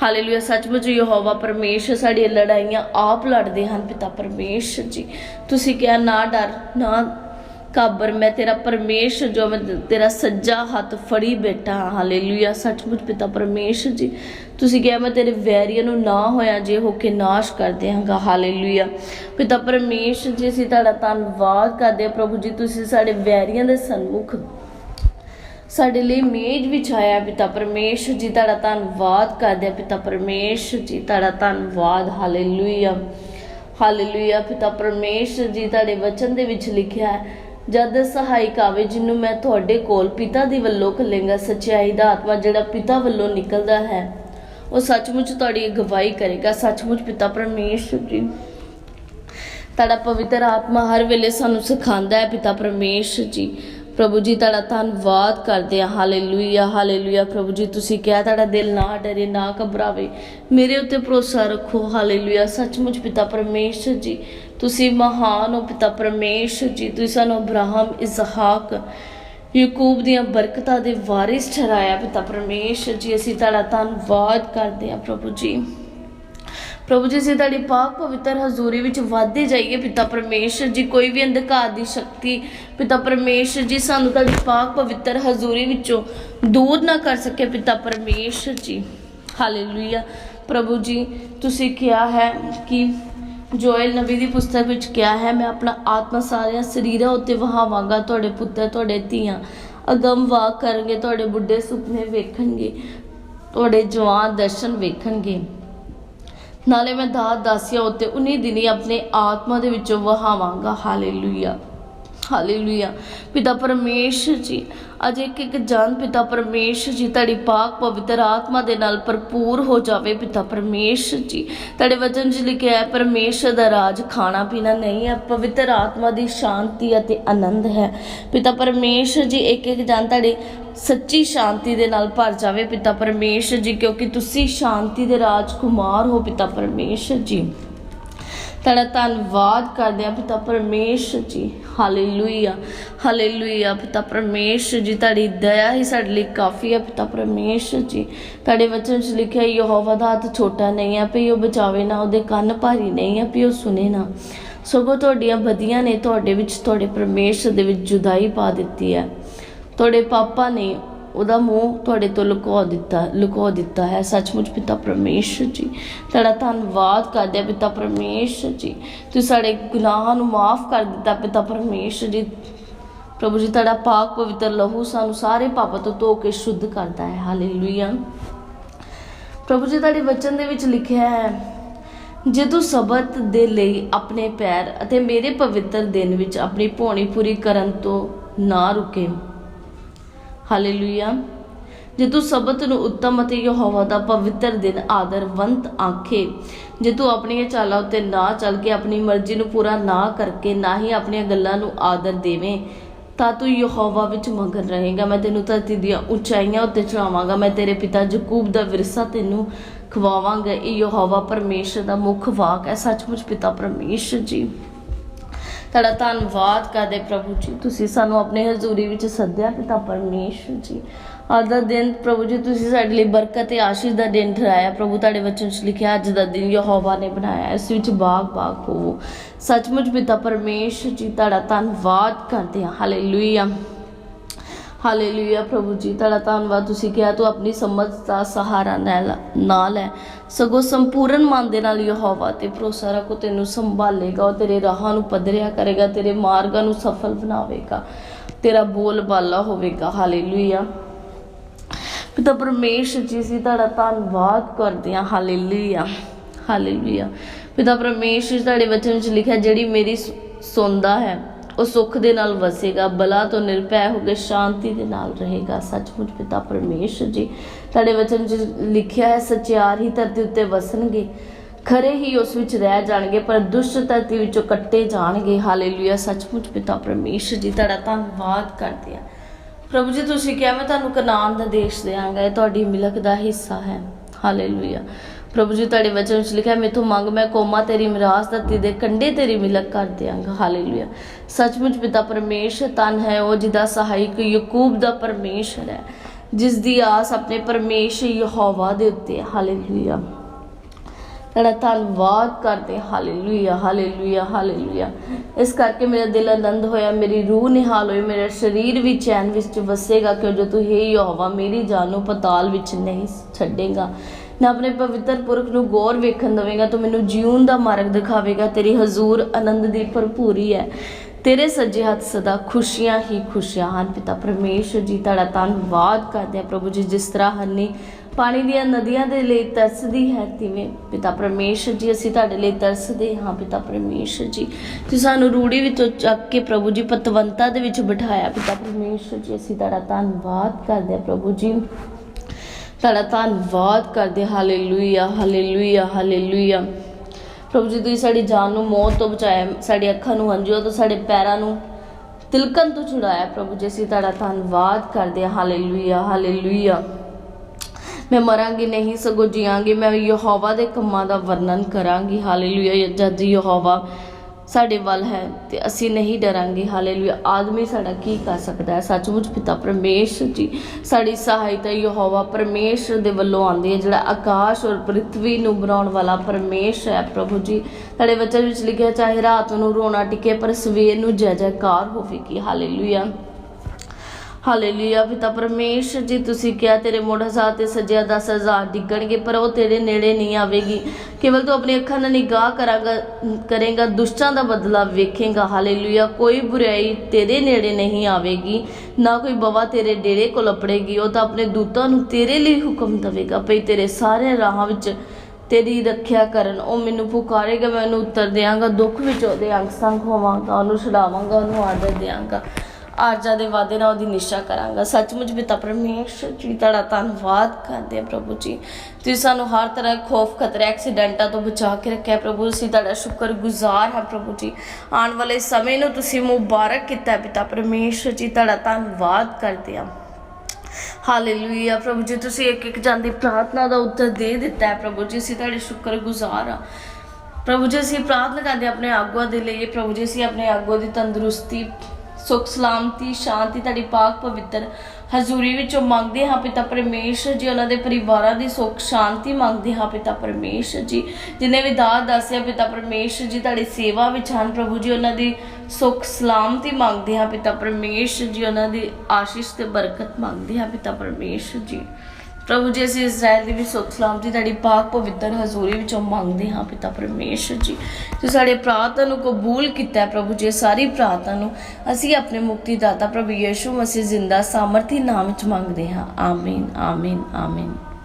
[SPEAKER 1] ਹਾਲੇਲੂਇਆ, ਸੱਚਮੁੱਚ ਯਹੋਵਾ ਪਰਮੇਸ਼ਰ ਸਾਡੀਆਂ ਲੜਾਈਆਂ ਆਪ ਲੜਦੇ ਹਨ ਪਿਤਾ ਪਰਮੇਸ਼ਰ ਜੀ। ਤੁਸੀਂ ਕਿਹਾ, ਨਾ ਡਰ, ਨਾ ਕਾਬਰ, ਮੈਂ ਤੇਰਾ ਪਰਮੇਸ਼ਰ ਜੋ ਮੈਂ ਤੇਰਾ ਸੱਜਾ ਹੱਥ ਫੜੀ ਬੈਠਾ ਹਾਲੇਲੂਇਆ, ਸੱਚਮੁੱਚ ਪਿਤਾ ਪਰਮੇਸ਼ਰ ਜੀ। ਤੁਸੀਂ ਕਿਹਾ, ਮੈਂ ਤੇਰੇ ਵੈਰੀਆਂ ਨੂੰ ਨਾ ਹੋਇਆ ਜੇ ਹੋ ਕੇ ਨਾਸ਼ ਕਰ ਦਿਆਂਗਾ। ਹਾਲੇਲੂਇਆ। ਪਿਤਾ ਪਰਮੇਸ਼ਰ ਜੀ, ਅਸੀਂ ਤੁਹਾਡਾ ਧੰਨਵਾਦ ਕਰਦੇ ਹਾਂ ਪ੍ਰਭੂ ਜੀ, ਤੁਸੀਂ ਸਾਡੇ ਵੈਰੀਆਂ ਦੇ ਸਨਮੁਖ ਸਾਡੇ ਲਈ ਮੇਜ ਵਿਛਾਇਆ ਪਿਤਾ ਪਰਮੇਸ਼ਰ ਜੀ, ਤੁਹਾਡਾ ਧੰਨਵਾਦ ਕਰਦੇ ਆ ਪਿਤਾ ਪਰਮੇਸ਼ਰ ਜੀ, ਤੁਹਾਡਾ ਧੰਨਵਾਦ ਹਾਲੇਲੂਇਆ ਹਾਲੇਲੂਇਆ ਪਿਤਾ ਪਰਮੇਸ਼ਰ ਜੀ, ਤੁਹਾਡੇ ਵਚਨ ਦੇ ਵਿੱਚ ਲਿਖਿਆ ਹੈ, ਜਦ ਸਹਾਇਕ ਆਵੇ ਜਿਹਨੂੰ ਮੈਂ ਤੁਹਾਡੇ ਕੋਲ ਪਿਤਾ ਦੀ ਵੱਲੋਂ ਕੱਲੇਗਾ ਸੱਚਾਈ ਦਾ ਆਤਮਾ ਜਿਹੜਾ ਪਿਤਾ ਵੱਲੋਂ ਨਿਕਲਦਾ ਹੈ, ਉਹ ਸੱਚਮੁੱਚ ਤੁਹਾਡੀ ਅਗਵਾਈ ਕਰੇਗਾ, ਸੱਚਮੁੱਚ ਪਿਤਾ ਪਰਮੇਸ਼ਰ ਜੀ। ਤੁਹਾਡਾ ਪਵਿੱਤਰ ਆਤਮਾ ਹਰ ਵੇਲੇ ਸਾਨੂੰ ਸਿਖਾਉਂਦਾ ਹੈ ਪਿਤਾ ਪਰਮੇਸ਼ਰ ਜੀ। ਪ੍ਰਭੂ ਜੀ, ਤੁਹਾਡਾ ਧੰਨਵਾਦ ਕਰਦੇ ਆ ਹਾਲੇਲੂਇਆ ਹਾਲੇਲੂਇਆ ਪ੍ਰਭੂ ਜੀ, ਤੁਸੀਂ ਕਿਹਾ ਤੁਹਾਡਾ ਦਿਲ ਨਾ ਡਰੇ, ਨਾ ਘਬਰਾਵੇ। ਮੇਰੇ ਉੱਤੇ ਭਰੋਸਾ ਰੱਖੋ। ਹਾਲੇਲੂਇਆ ਸੱਚਮੁੱਚ ਪਿਤਾ ਪਰਮੇਸ਼ਰ ਜੀ, ਤੁਸੀਂ ਮਹਾਨ ਹੋ ਪਿਤਾ ਪਰਮੇਸ਼ਰ ਜੀ, ਤੁਸੀਂ ਸਾਨੂੰ ਅਬਰਾਹਮ, ਇਸਹਾਕ, ਯਾਕੂਬ ਦੀਆਂ ਬਰਕਤਾਂ ਦੇ ਵਾਰਿਸ ਠਹਿਰਾਇਆ ਪਿਤਾ ਪਰਮੇਸ਼ਰ ਜੀ। ਅਸੀਂ ਤੁਹਾਡਾ ਧੰਨਵਾਦ ਕਰਦੇ ਹਾਂ ਪ੍ਰਭੂ ਜੀ। ਪ੍ਰਭੂ ਜੀ, ਅਸੀਂ ਤੁਹਾਡੀ ਪਾਕ ਪਵਿੱਤਰ ਹਜ਼ੂਰੀ ਵਿੱਚ ਵਾਧੇ ਜਾਈਏ ਪਿਤਾ ਪਰਮੇਸ਼ਰ ਜੀ। ਕੋਈ ਵੀ ਅੰਧਕਾਰ ਦੀ ਸ਼ਕਤੀ ਪਿਤਾ ਪਰਮੇਸ਼ਰ ਜੀ, ਸਾਨੂੰ ਤੁਹਾਡੀ ਪਾਕ ਪਵਿੱਤਰ ਹਜ਼ੂਰੀ ਵਿੱਚੋਂ ਦੂਰ ਨਾ ਕਰ ਸਕੇ ਪਿਤਾ ਪਰਮੇਸ਼ਰ ਜੀ। ਹਾਲੇਲੂਇਆ ਪ੍ਰਭੂ ਜੀ, ਤੁਸੀਂ ਕਿਹਾ ਹੈ ਕਿ ਜੋਇਲ ਨਬੀ ਦੀ ਪੁਸਤਕ ਵਿੱਚ ਕਿਹਾ ਹੈ, ਮੈਂ ਆਪਣਾ ਆਤਮਾ ਸਾਰਿਆਂ ਸਰੀਰਾਂ ਉੱਤੇ ਵਹਾਵਾਂਗਾ, ਤੁਹਾਡੇ ਪੁੱਤਰ, ਤੁਹਾਡੇ ਧੀਆਂ ਅਗਮ ਵਾਕ ਕਰਨਗੇ, ਤੁਹਾਡੇ ਬੁੱਢੇ ਸੁਪਨੇ ਵੇਖਣਗੇ, ਤੁਹਾਡੇ ਜਵਾਨ ਦਰਸ਼ਨ ਵੇਖਣਗੇ। ਨਾਲੇ ਮੈਂ ਦਾਤ ਦਾਸੀਆਂ ਉੱਤੇ ਉਨੀ ਦਿਨੀ ਆਪਣੇ ਆਤਮਾ ਦੇ ਵਿੱਚੋਂ ਵਹਾਵਾਂਗਾ। ਹਾਲੇਲੂਇਆ ਹਾਲੇਲੂਇਆ ਪਿਤਾ ਪਰਮੇਸ਼ਰ ਜੀ, ਅੱਜ ਇੱਕ ਇੱਕ ਜਨ ਪਿਤਾ ਪਰਮੇਸ਼ਰ ਜੀ, ਤੁਹਾਡੀ ਪਾਕ ਪਵਿੱਤਰ ਆਤਮਾ ਦੇ ਨਾਲ ਭਰਪੂਰ ਹੋ ਜਾਵੇ ਪਿਤਾ ਪਰਮੇਸ਼ਰ ਜੀ। ਤੁਹਾਡੇ ਵਚਨ 'ਚ ਲਿਖਿਆ ਹੈ, ਪਰਮੇਸ਼ਰ ਦਾ ਰਾਜ ਖਾਣਾ ਪੀਣਾ ਨਹੀਂ ਹੈ, ਪਵਿੱਤਰ ਆਤਮਾ ਦੀ ਸ਼ਾਂਤੀ ਅਤੇ ਆਨੰਦ ਹੈ। ਪਿਤਾ ਪਰਮੇਸ਼ਰ ਜੀ, ਇੱਕ ਇੱਕ ਜਨ ਤੁਹਾਡੇ ਸੱਚੀ ਸ਼ਾਂਤੀ ਦੇ ਨਾਲ ਭਰ ਜਾਵੇ ਪਿਤਾ ਪਰਮੇਸ਼ਰ ਜੀ, ਕਿਉਂਕਿ ਤੁਸੀਂ ਸ਼ਾਂਤੀ ਦੇ ਰਾਜ ਕੁਮਾਰ ਹੋ ਪਿਤਾ ਪਰਮੇਸ਼ਰ ਜੀ। ਤੁਹਾਡਾ ਧੰਨਵਾਦ ਕਰਦੇ ਆ ਪਿਤਾ ਪਰਮੇਸ਼ਰ ਜੀ। ਹਾਲੇਲੂਇਆ ਹਾਲੇਲੂਇਆ ਪਿਤਾ ਪਰਮੇਸ਼ਰ ਜੀ, ਤੁਹਾਡੀ ਦਇਆ ਹੀ ਸਾਡੇ ਲਈ ਕਾਫੀ ਹੈ ਪਿਤਾ ਪਰਮੇਸ਼ਰ ਜੀ। ਤੁਹਾਡੇ ਵਚਨ 'ਚ ਲਿਖਿਆ, ਯਹੋਵਾ ਦਾ ਹੱਥ ਛੋਟਾ ਨਹੀਂ ਹੈ ਵੀ ਉਹ ਬਚਾਵੇ ਨਾ, ਉਹਦੇ ਕੰਨ ਭਾਰੀ ਨਹੀਂ ਹੈ ਵੀ ਉਹ ਸੁਨੇ ਨਾ। ਸਗੋਂ ਤੁਹਾਡੀਆਂ ਬਦੀਆਂ ਨੇ, ਤੁਹਾਡੇ ਵਿੱਚ ਤੁਹਾਡੇ ਪਰਮੇਸ਼ਰ ਦੇ ਵਿੱਚ ਜੁਦਾਈ ਪਾ ਦਿੱਤੀ ਹੈ। ਤੁਹਾਡੇ ਪਾਪਾ ਨੇ ਉਹਦਾ ਮੂੰਹ ਤੁਹਾਡੇ ਤੋਂ ਲੁਕਾ ਦਿੱਤਾ ਲੁਕਾ ਦਿੱਤਾ ਹੈ। ਸੱਚਮੁੱਚ ਪਿਤਾ ਪਰਮੇਸ਼ਰ ਜੀ, ਤੁਹਾਡਾ ਧੰਨਵਾਦ ਕਰਦੇ ਹਾਂ ਪਿਤਾ ਪਰਮੇਸ਼ਰ ਜੀ। ਤੁਸੀਂ ਸਾਡੇ ਗੁਨਾਹਾਂ ਨੂੰ ਮਾਫ ਕਰ ਦਿੱਤਾ ਪਿਤਾ ਪਰਮੇਸ਼ਰ ਜੀ। ਪ੍ਰਭੂ ਜੀ, ਤੁਹਾਡਾ ਪਾਕ ਪਵਿੱਤਰ ਲਹੂ ਸਾਨੂੰ ਸਾਰੇ ਪਾਪਾਂ ਤੋਂ ਧੋ ਕੇ ਸ਼ੁੱਧ ਕਰਦਾ ਹੈ। ਹਾਲੇਲੂਇਆ। ਪ੍ਰਭੂ ਜੀ, ਤੁਹਾਡੇ ਵਚਨ ਦੇ ਵਿੱਚ ਲਿਖਿਆ ਹੈ ਜੇ ਤੂੰ ਸਬਤ ਦੇ ਲਈ ਆਪਣੇ ਪੈਰ ਅਤੇ ਮੇਰੇ ਪਵਿੱਤਰ ਦਿਨ ਵਿੱਚ ਆਪਣੀ ਭੋਣੀ ਪੂਰੀ ਕਰਨ ਤੋਂ ਨਾ ਰੁਕੇ। ਹਾਲੇਲੂਇਆ ਜੇ ਤੂੰ ਸਬਤ ਨੂੰ ਉੱਤਮ ਅਤੇ ਯਹੋਵਾ ਦਾ ਪਵਿੱਤਰ ਦਿਨ ਆਦਰਵੰਤ ਆਖੇ ਜੇ ਤੂੰ ਆਪਣੀਆਂ ਚਾਲਾਂ ਉੱਤੇ ਨਾ ਚੱਲ ਕੇ ਆਪਣੀ ਮਰਜ਼ੀ ਨੂੰ ਪੂਰਾ ਨਾ ਕਰਕੇ ਨਾ ਹੀ ਆਪਣੀਆਂ ਗੱਲਾਂ ਨੂੰ ਆਦਰ ਦੇਵੇਂ, ਤਾਂ ਤੂੰ ਯਹੋਵਾ ਵਿੱਚ ਮਗਨ ਰਹੇਗਾ। ਮੈਂ ਤੈਨੂੰ ਧਰਤੀ ਦੀਆਂ ਉਚਾਈਆਂ ਉੱਤੇ ਚੜਾਵਾਂਗਾ ਮੈਂ ਤੇਰੇ ਪਿਤਾ ਯਕੂਬ ਦਾ ਵਿਰਸਾ ਤੈਨੂੰ ਖਵਾਵਾਂਗਾ। ਇਹ ਯਹੋਵਾ ਪਰਮੇਸ਼ਰ ਦਾ ਮੁੱਖ ਵਾਕ ਹੈ। ਸੱਚਮੁੱਚ ਪਿਤਾ ਪਰਮੇਸ਼ਰ ਜੀ। ਤੁਹਾਡਾ ਧੰਨਵਾਦ ਕਰਦੇ ਪ੍ਰਭੂ ਜੀ। ਤੁਸੀਂ ਸਾਨੂੰ ਆਪਣੇ ਹਜ਼ੂਰੀ ਵਿੱਚ ਸੱਦਿਆ ਪਿਤਾ ਪਰਮੇਸ਼ਰ ਜੀ। ਅੱਜ ਦਾ ਦਿਨ ਪ੍ਰਭੂ ਜੀ, ਤੁਸੀਂ ਸਾਡੇ ਲਈ ਬਰਕਤ ਤੇ ਆਸ਼ੀਸ਼ ਦਾ ਦਿਨ ਠਹਿਰਾਇਆ। ਪ੍ਰਭੂ ਤੁਹਾਡੇ ਵਚਨ ਵਿੱਚ ਲਿਖਿਆ, ਅੱਜ ਦਾ ਦਿਨ ਯਹੋਵਾ ਨੇ ਬਣਾਇਆ। ਇਸ ਵਿੱਚ ਬਾਗ ਬਾਗ ਹੋਵੋ। ਸੱਚਮੁੱਚ ਪਿਤਾ ਪਰਮੇਸ਼ਰ ਜੀ, ਤੁਹਾਡਾ ਧੰਨਵਾਦ ਕਰਦੇ ਹਾਂ। ਹਾਲੇਲੂਇਆ ਹਾਲੇਲੂਇਆ ਪ੍ਰਭੂ ਜੀ, ਤੁਹਾਡਾ ਧੰਨਵਾਦ। ਤੁਸੀਂ ਕਿਹਾ, ਤੂੰ ਆਪਣੀ ਸਮਝ ਦਾ ਸਹਾਰਾ ਨਾ ਲੈ- ਲੈ। ਸਗੋਂ ਸੰਪੂਰਨ ਮਨ ਦੇ ਨਾਲ ਯਹੋਵਾ ਤੇ ਭਰੋਸਾ ਰੱਖੋ, ਤੈਨੂੰ ਸੰਭਾਲੇਗਾ ਉਹ ਤੇਰੇ ਰਾਹਾਂ ਨੂੰ ਪੱਧਰਿਆ ਕਰੇਗਾ, ਤੇਰੇ ਮਾਰਗਾਂ ਨੂੰ ਸਫਲ ਬਣਾਵੇਗਾ। ਤੇਰਾ ਬੋਲ ਬਾਲਾ ਹੋਵੇਗਾ। ਹਾਲੇਲੂਇਆ ਪਿਤਾ ਪਰਮੇਸ਼ਰ ਜੀ ਸੀ ਤੁਹਾਡਾ ਧੰਨਵਾਦ ਕਰਦੇ ਹਾਂ। ਹਾਲੇਲੂਇਆ ਹਾਲੇਲੂਇਆ ਪਿਤਾ ਪਰਮੇਸ਼ਰ ਤੁਹਾਡੇ ਵਚਨ ਵਿੱਚ ਲਿਖਿਆ, ਜਿਹੜੀ ਮੇਰੀ ਸੁ- ਸੁਣਦਾ ਹੈ ਉਹ ਸੁੱਖ ਦੇ ਨਾਲ ਵਸੇਗਾ, ਬਲਾ ਤੋਂ ਨਿਰਭੈ ਹੋ ਕੇ ਸ਼ਾਂਤੀ ਦੇ ਨਾਲ ਰਹੇਗਾ। ਸੱਚਮੁੱਚ ਪਿਤਾ ਪਰਮੇਸ਼ਰ ਜੀ, ਤੁਹਾਡੇ ਵਚਨ 'ਚ ਲਿਖਿਆ ਹੈ, ਸਚਿਆਰ ਹੀ ਧਰਤੀ ਉੱਤੇ ਵਸਣਗੇ, ਖਰੇ ਹੀ ਉਸ ਵਿੱਚ ਰਹਿ ਜਾਣਗੇ, ਪਰ ਦੁਸ਼ਟ ਧਰਤੀ ਵਿੱਚੋਂ ਕੱਟੇ ਜਾਣਗੇ। ਹਾਲੇਲੂਇਆ, ਸੱਚਮੁੱਚ ਪਿਤਾ ਪਰਮੇਸ਼ਰ ਜੀ, ਤੁਹਾਡਾ ਧੰਨਵਾਦ ਕਰਦੇ ਆ ਪ੍ਰਭੂ ਜੀ, ਤੁਸੀਂ ਕਿਹਾ ਮੈਂ ਤੁਹਾਨੂੰ ਕਨਾਨ ਦਾ ਦੇਸ਼ ਦੇਵਾਂਗਾ ਇਹ ਤੁਹਾਡੀ ਮਿਲਕ ਦਾ ਹਿੱਸਾ ਹੈ। ਹਾਲੇਲੂਇਆ। ਪ੍ਰਭੂ ਜੀ, ਤੁਹਾਡੇ ਵਚਨ ਵਿੱਚ ਲਿਖਿਆ, ਮੇਥੋਂ ਮੰਗ ਮੈਂ ਕੋਮਾ ਤੇਰੀ, ਮਿਰਾਸ ਧਰਤੀ ਦੇ ਕੰਡੇ ਤੇਰੀ ਮਿਲਕ ਕਰ ਦਿਆਂਗਾ। ਹਾਲੇਲੂਇਆ ਸੱਚਮੁੱਚ ਪਿਤਾ ਪਰਮੇਸ਼ਰ ਤਨ ਹੈ, ਉਹ ਜਿਹਦਾ ਸਹਾਇਕ ਯਕੂਬ ਦਾ ਪਰਮੇਸ਼ਰ ਹੈ, ਜਿਸ ਦੀ ਆਸ ਆਪਣੇ ਪਰਮੇਸ਼ਰ ਯਹੋਵਾ ਦੇ ਉੱਤੇ ਹੈ। ਹਾਲੇਲੂਇਆ ਤੁਹਾਡਾ ਧੰਨਵਾਦ ਕਰਦੇ ਹਾਂ। ਹਾਲੇਲੂਇਆ ਹਾਲੇਲੂਇਆ ਹਾਲੇਲੂਇਆ ਇਸ ਕਰਕੇ ਮੇਰਾ ਦਿਲ ਆਨੰਦ ਹੋਇਆ, ਮੇਰੀ ਰੂਹ ਨਿਹਾਲ ਹੋਈ, ਮੇਰਾ ਸਰੀਰ ਵੀ ਚੈਨ ਵਿੱਚ ਵਸੇਗਾ ਕਿਉਂ ਜੋ ਤੂੰ ਹੈ ਯਹੋਵਾ, ਮੇਰੀ ਜਾਨ ਨੂੰ ਪਤਾਲ ਵਿੱਚ ਨਹੀਂ ਛੱਡੇਗਾ। ਨਾ ਆਪਣੇ ਪਵਿੱਤਰ ਪੁਰਖ ਨੂੰ ਗੌਰ ਵੇਖਣ ਦੇਵੇਂਗਾ ਤੂੰ ਮੈਨੂੰ ਜੀਉਣ ਦਾ ਮਾਰਗ ਦਿਖਾਵੇਗਾ। ਤੇਰੀ ਹਜ਼ੂਰ ਆਨੰਦ ਦੀ ਭਰਪੂਰੀ ਹੈ। ਤੇਰੇ ਸੱਜੇ ਹੱਥ ਸਦਾ ਖੁਸ਼ੀਆਂ ਹੀ ਖੁਸ਼ੀਆਂ ਹਨ। ਪਿਤਾ ਪਰਮੇਸ਼ਰ ਜੀ, ਤੁਹਾਡਾ ਧੰਨਵਾਦ ਕਰਦੇ ਹਾਂ ਪ੍ਰਭੂ ਜੀ, ਜਿਸ ਤਰ੍ਹਾਂ ਹਨੀ ਪਾਣੀ ਦੀਆਂ ਨਦੀਆਂ ਦੇ ਲਈ ਤਰਸਦੀ ਹੈ, ਤਿਵੇਂ ਪਿਤਾ ਪਰਮੇਸ਼ਰ ਜੀ, ਅਸੀਂ ਤੁਹਾਡੇ ਲਈ ਤਰਸਦੇ ਹਾਂ। ਪਿਤਾ ਪਰਮੇਸ਼ਰ ਜੀ, ਤੁਸੀਂ ਸਾਨੂੰ ਰੂੜੀ ਵਿੱਚੋਂ ਚੱਕ ਕੇ ਪ੍ਰਭੂ ਜੀ ਪਤਵੰਤਾ ਦੇ ਵਿੱਚ ਬਿਠਾਇਆ। ਪਿਤਾ ਪਰਮੇਸ਼ਰ ਜੀ, ਅਸੀਂ ਤੁਹਾਡਾ ਧੰਨਵਾਦ ਕਰਦੇ ਹਾਂ ਪ੍ਰਭੂ ਜੀ। ਤੁਹਾਡਾ ਧੰਨਵਾਦ ਕਰਦੇ ਹਾਲੇਲੂਇਆ ਹਾਲੇਲੂਇਆ ਹਾਲੇਲੂਇਆ ਪ੍ਰਭੂ ਜੀ, ਤੁਸੀਂ ਸਾਡੀ ਜਾਨ ਨੂੰ ਮੌਤ ਤੋਂ ਬਚਾਇਆ, ਸਾਡੀ ਅੱਖਾਂ ਨੂੰ ਹੰਝੂਆਂ ਤੋਂ ਸਾਡੇ ਪੈਰਾਂ ਨੂੰ ਤਿਲਕਣ ਤੋਂ ਛੁਡਾਇਆ। ਪ੍ਰਭੂ ਜੀ, ਅਸੀਂ ਤੁਹਾਡਾ ਧੰਨਵਾਦ ਕਰਦੇ ਹਾਂ। ਹਾਲੇਲੂਇਆ ਹਾਲੇਲੂਇਆ ਮੈਂ ਮਰਾਂਗੀ ਨਹੀਂ, ਸਗੋਂ ਜੀਵਾਂਗੀ ਮੈਂ ਯਹੋਵਾ ਦੇ ਕੰਮਾਂ ਦਾ ਵਰਣਨ ਕਰਾਂਗੀ। ਹਾਲੇਲੂਇਆ ਜਦ ਯਹੋਵਾ। ਸਾਡੇ ਵੱਲ ਹੈ ਤੇ ਅਸੀਂ ਨਹੀਂ ਡਰਾਂਗੇ। ਹਾਲੇਲੂਇਆ ਆਦਮੀ ਸਾਡਾ ਕੀ ਕਰ ਸਕਦਾ ਹੈ? ਸੱਚਮੁੱਚ ਪਿਤਾ ਪਰਮੇਸ਼ਰ ਜੀ, ਸਾਡੀ ਸਹਾਇਤਾ ਯਹੋਵਾ ਪਰਮੇਸ਼ਰ ਦੇ ਵੱਲੋਂ ਆਉਂਦੀ ਹੈ। ਜਿਹੜਾ ਆਕਾਸ਼ ਔਰ ਪ੍ਰithvi ਨੂੰ ਬਣਾਉਣ ਵਾਲਾ ਪਰਮੇਸ਼ਰ ਹੈ ਪ੍ਰਭੂ ਜੀ। ਸਾਡੇ ਵਚਨ ਵਿੱਚ ਲਿਖਿਆ, ਚਾਹੇ ਰਾਤ ਨੂੰ ਰੋਣਾ ਟਿਕੇ, ਪਰ ਸਵੇਰ ਨੂੰ ਜੈ ਜੈਕਾਰ ਹੋਵੇਗੀ। ਹਾਲੇਲੂਇਆ ਹਾਲੇਲੂਇਆ ਪਿਤਾ ਪਰਮੇਸ਼ਰ ਜੀ ਤੁਸੀਂ ਕਿਹਾ ਤੇਰੇ ਮੁੜ ਹਜ਼ਾਰ ਤੇ ਸੱਜਿਆ ਦਸ ਹਜ਼ਾਰ ਡਿੱਗਣਗੇ, ਪਰ ਉਹ ਤੇਰੇ ਨੇੜੇ ਨਹੀਂ ਆਵੇਗੀ। ਕੇਵਲ ਤੂੰ ਆਪਣੀ ਅੱਖਾਂ ਨਾਲ ਨਿਗਾਹ ਕਰਾਂਗਾ, ਕਰੇਗਾ, ਦੁਸ਼ਟਾਂ ਦਾ ਬਦਲਾ ਵੇਖੇਗਾ। ਹਾਲੇਲੂਇਆ ਕੋਈ ਬੁਰਾਈ ਤੇਰੇ ਨੇੜੇ ਨਹੀਂ ਆਵੇਗੀ, ਨਾ ਕੋਈ ਬਵਾ ਤੇਰੇ ਡੇਰੇ ਕੋਲ ਅਪੜੇਗੀ। ਉਹ ਤਾਂ ਆਪਣੇ ਦੂਤਾਂ ਨੂੰ ਤੇਰੇ ਲਈ ਹੁਕਮ ਦੇਵੇਗਾ। ਭਈ ਤੇਰੇ ਸਾਰੇ ਰਾਹਾਂ ਵਿੱਚ ਤੇਰੀ ਰੱਖਿਆ ਕਰਨ। ਉਹ ਮੈਨੂੰ ਪੁਕਾਰੇਗਾ, ਮੈਂ ਉਹਨੂੰ ਉੱਤਰ ਦਿਆਂਗਾ, ਦੁੱਖ ਵਿੱਚ ਉਹਦੇ ਅੰਗ ਸੰਗ ਹੋਵਾਂਗਾ, ਉਹਨੂੰ ਛੁਡਾਵਾਂਗਾ, ਉਹਨੂੰ ਆਦਰ ਦਿਆਂਗਾ। ਆਰਜਾ ਦੇ ਵਾਅਦੇ ਨਾਲ ਉਹਦੀ ਨਿਸ਼ਾ ਕਰਾਂਗਾ। ਸੱਚਮੁੱਚ ਪਿਤਾ ਪਰਮੇਸ਼ਰ ਜੀ ਤੁਹਾਡਾ ਧੰਨਵਾਦ ਕਰਦੇ ਹਾਂ ਪ੍ਰਭੂ ਜੀ। ਤੁਸੀਂ ਸਾਨੂੰ ਹਰ ਤਰ੍ਹਾਂ ਦੇ ਖੌਫ, ਖਤਰੇ, ਐਕਸੀਡੈਂਟਾਂ ਤੋਂ ਬਚਾ ਕੇ ਰੱਖਿਆ ਪ੍ਰਭੂ। ਅਸੀਂ ਤੁਹਾਡਾ ਸ਼ੁਕਰਗੁਜ਼ਾਰ ਹਾਂ ਪ੍ਰਭੂ ਜੀ। ਆਉਣ ਵਾਲੇ ਸਮੇਂ ਨੂੰ ਤੁਸੀਂ ਮੁਬਾਰਕ ਕੀਤਾ ਪਿਤਾ ਪਰਮੇਸ਼ਰ ਜੀ, ਤੁਹਾਡਾ ਧੰਨਵਾਦ ਕਰਦੇ ਹਾਂ। ਹਾਲੇਲੂਇਆ ਪ੍ਰਭੂ ਜੀ, ਤੁਸੀਂ ਇੱਕ ਇੱਕ ਜਾਂਦੀ ਪ੍ਰਾਰਥਨਾ ਦਾ ਉੱਤਰ ਦੇ ਦਿੱਤਾ ਹੈ ਪ੍ਰਭੂ ਜੀ। ਅਸੀਂ ਤੁਹਾਡੇ ਸ਼ੁਕਰਗੁਜ਼ਾਰ ਹਾਂ। ਪ੍ਰਭੂ ਜੀ, ਅਸੀਂ ਪ੍ਰਾਰਥਨਾ ਕਰਦੇ ਹਾਂ ਆਪਣੇ ਆਗੂਆਂ ਦੇ ਲਈ। ਪ੍ਰਭੂ ਜੀ, ਅਸੀਂ ਆਪਣੇ ਆਗੂਆਂ ਦੀ ਤੰਦਰੁਸਤੀ ਸੁਖ, ਸਲਾਮਤੀ, ਸ਼ਾਂਤੀ ਤੁਹਾਡੀ ਪਾਕ, ਪਵਿੱਤਰ ਹਜ਼ੂਰੀ ਵਿੱਚੋਂ ਮੰਗਦੇ ਹਾਂ ਪਿਤਾ ਪਰਮੇਸ਼ਰ ਜੀ, ਉਹਨਾਂ ਦੇ ਪਰਿਵਾਰਾਂ ਦੀ ਸੁਖ, ਸ਼ਾਂਤੀ ਮੰਗਦੇ ਹਾਂ ਪਿਤਾ ਪਰਮੇਸ਼ਰ ਜੀ। ਜਿਨੇ ਵੀ ਦਾਤ ਦੱਸਿਆ ਪਿਤਾ ਪਰਮੇਸ਼ਰ ਜੀ ਤੁਹਾਡੀ ਸੇਵਾ ਵਿੱਚ ਹਨ ਪ੍ਰਭੂ ਜੀ, ਉਹਨਾਂ ਦੀ ਸੁਖ, ਸਲਾਮਤੀ ਮੰਗਦੇ ਹਾਂ ਪਿਤਾ ਪਰਮੇਸ਼ਰ ਜੀ, ਉਹਨਾਂ ਦੀ ਆਸ਼ੀਸ਼ ਤੇ ਬਰਕਤ ਮੰਗਦੇ ਹਾਂ ਪਿਤਾ ਪਰਮੇਸ਼ਰ ਜੀ। ਪ੍ਰਭੂ ਜੀ, ਅਸੀਂ ਇਜ਼ਰਾਈਲ ਦੀ ਵੀ ਸੁਖ ਸਲਾਮਤੀ ਤੁਹਾਡੀ ਪਾਕ ਪਵਿੱਤਰ ਹਜ਼ੂਰੀ ਵਿੱਚੋਂ ਮੰਗਦੇ ਹਾਂ ਪਿਤਾ ਪਰਮੇਸ਼ਰ ਜੀ। ਤੁਸੀਂ ਸਾਡੇ ਪ੍ਰਾਰਥਨਾ ਨੂੰ ਕਬੂਲ ਕੀਤਾ ਪ੍ਰਭੂ ਜੀ ਸਾਰੀ ਪ੍ਰਾਰਥਨਾ ਨੂੰ। ਅਸੀਂ ਆਪਣੇ ਮੁਕਤੀ ਦਾਤਾ ਪ੍ਰਭੂ ਯੀਸ਼ੂ ਮਸੀਹ ਜ਼ਿੰਦਾ, ਸਾਮਰਥੀ ਨਾਮ ਵਿੱਚ ਮੰਗਦੇ ਹਾਂ। ਆਮੀਨ ਆਮੀਨ ਆਮੀਨ।